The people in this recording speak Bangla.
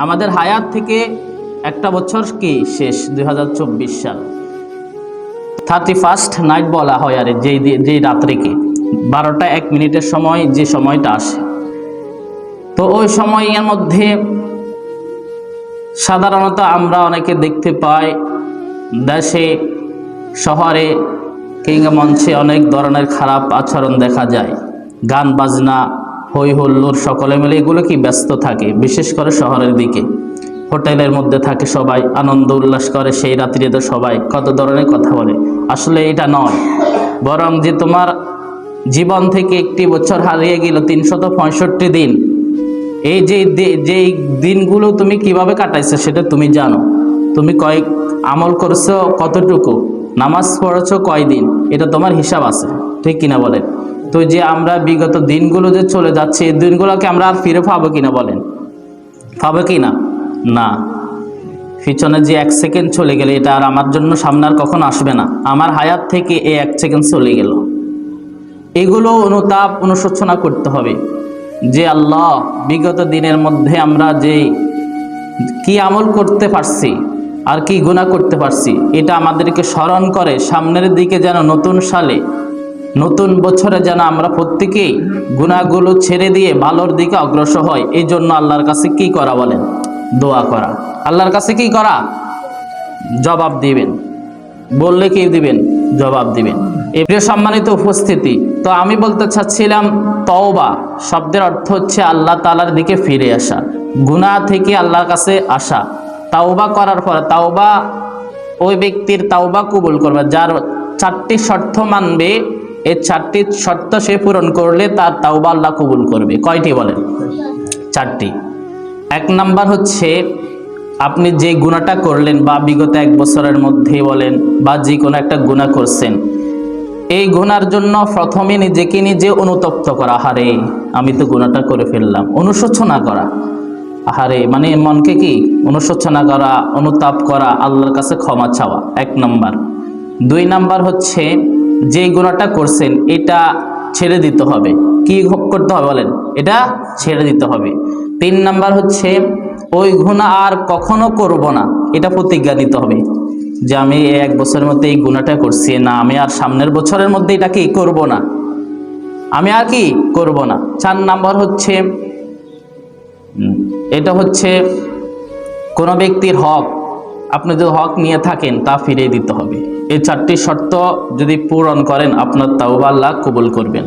আমাদের হায়াত থেকে একটা বছর কি শেষ দু হাজার চব্বিশ সাল? থার্টি ফার্স্ট নাইট বলা হয় আর, যেই যেই রাত্রিকে। বারোটা এক মিনিটের সময় যে সময়টা আসে। তো ওই সময়ের মধ্যে সাধারণত আমরা অনেকে দেখতে পাই, দেশে, শহরে, কিংবা মঞ্চে অনেক ধরনের খারাপ আচরণ দেখা যায়। গান, বাজনা হই হুল্লোর সকলে মিলে এগুলো কি ব্যস্ত থাকে? বিশেষ করে শহরের দিকে। হোটেলের মধ্যে থাকে সবাই, আনন্দ উল্লাস করে, সেই রাত্রিতে সবাই কত ধরনের কথা বলে। আসলে এটা নয়। বরং যে তোমার জীবন থেকে একটি বছর হারিয়ে গেল, তিনশত পঁয়ষট্টি দিন। এই যে যেই দিনগুলো তুমি কীভাবে কাটাইছো সেটা তুমি জানো। তুমি কয়েক আমল করছ কতটুকু? নামাজ পড়েছো কয়দিন? এটা তোমার হিসাব আছে। ঠিক কিনা বলেন? তো যে আমরা বিগত দিনগুলো যে চলে যাচ্ছে, এই দিনগুলোকে আমরা আর ফিরে পাবো কিনা বলেন? পাবো কি না? না। পিছনে যে এক সেকেন্ড চলে গেলে এটা আর আমার জন্য সামনে আর কখন আসবে না। আমার হায়াত থেকে এই এক সেকেন্ড চলে গেল। এগুলো অনুতাপ, অনুশোচনা করতে হবে যে আল্লাহ, বিগত দিনের মধ্যে আমরা যে কি আমল করতে পারছি আর কি গুণা করতে পারছি, এটা আমাদেরকে স্মরণ করে সামনের দিকে যেন নতুন সালে নতুন বছরে যেন আমরা প্রত্যেকেই গুণাগুলো ছেড়ে দিয়ে ভালোর দিকে অগ্রসর হয় এই জন্য আল্লাহর কাছে কি করা বলেন? দোয়া করা। আল্লাহর কাছে কি করা? জবাব দিবেন। বললে কি দিবেন? জবাব দিবেন। এই প্রিয় সম্মানিত উপস্থিতি, তো আমি বলতে চাচ্ছিলাম, তওবা শব্দের অর্থ হচ্ছে আল্লাহ তালার দিকে ফিরে আসা, গুনাহ থেকে আল্লাহর কাছে আসা। তাওবা করার পরে, তাওবা ওই ব্যক্তির তাওবা কবুল করবে, যার চারটি শর্ত মানবে এই চারটি শর্ত সে পূরণ করলে তার তাওবা আল্লাহ কবুল করবে। কয়টি বলেন? চারটি। এক নাম্বার হচ্ছে, আপনি যে গুণাটা করলেন বা বিগত এক বছরের মধ্যে বলেন বা যে কোনো একটা গুণা করছেন, এই গুণার জন্য প্রথমে নিজেকে নিজে অনুতপ্ত করা। হারে আমি তো গুণাটা করে ফেললাম। অনুশোচনা করা। আহারে মানে মনকে কি? অনুশোচনা করা, অনুতাপ করা, আল্লাহর কাছে ক্ষমা চাওয়া। এক নাম্বার। দুই নাম্বার হচ্ছে যে গুণাটা করছেন, এটা ছেড়ে দিতে হবে। কি করতে হবে বলেন? এটা ছেড়ে দিতে হবে। তিন নাম্বার হচ্ছে, ওই গুণা আর কখনো করব না। এটা প্রতিজ্ঞা নিতে হবে। যে আমি এক বছরের মধ্যে এই গুণাটা করছি, না, আমি আর সামনের বছরের মধ্যে এটা কি করব না? আমি আর কি করব না? চার নাম্বার হচ্ছে এটা হচ্ছে কোনো ব্যক্তির হক। আপনি যদি হক নিয়ে থাকেন, তা ফিরিয়ে দিতে হবে। এই চারটি শর্ত যদি পূরণ করেন আপনার তাওবা আল্লাহ কবুল করবেন।